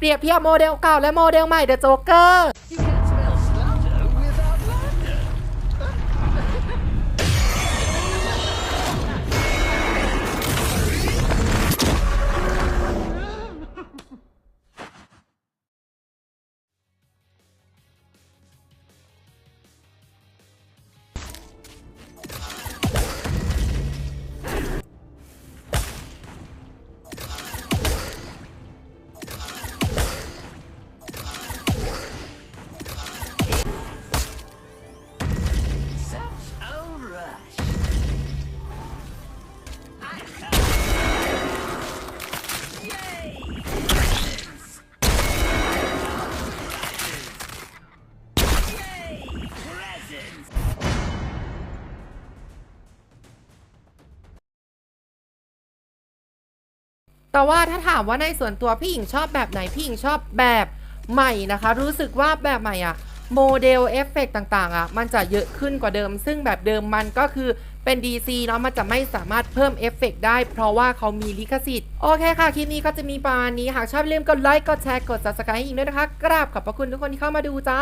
เปรียบเทียบโมเดลเก่าและโมเดลใหม่เดอะโจ๊กเกอร์ แต่ว่าถ้าถามว่าในส่วนตัวพี่หญิงชอบแบบไหนพี่หญิงชอบแบบใหม่นะคะ รู้สึกว่าแบบใหม่อะโมเดลเอฟเฟกต่างๆอะมันจะเยอะขึ้นกว่าเดิม ซึ่งแบบเดิมมันก็คือเป็น DC เนาะมันจะไม่สามารถเพิ่มเอฟเฟกได้ เพราะว่าเขามีลิขสิทธิ์ โอเคค่ะ คลิปนี้ก็จะมีประมาณนี้ หากชอบอย่าลืมกดไลค์กดแชร์กด subscribe ให้หญิงด้วยนะคะ กราบขอบพระคุณทุกคนที่เข้ามาดูจ้า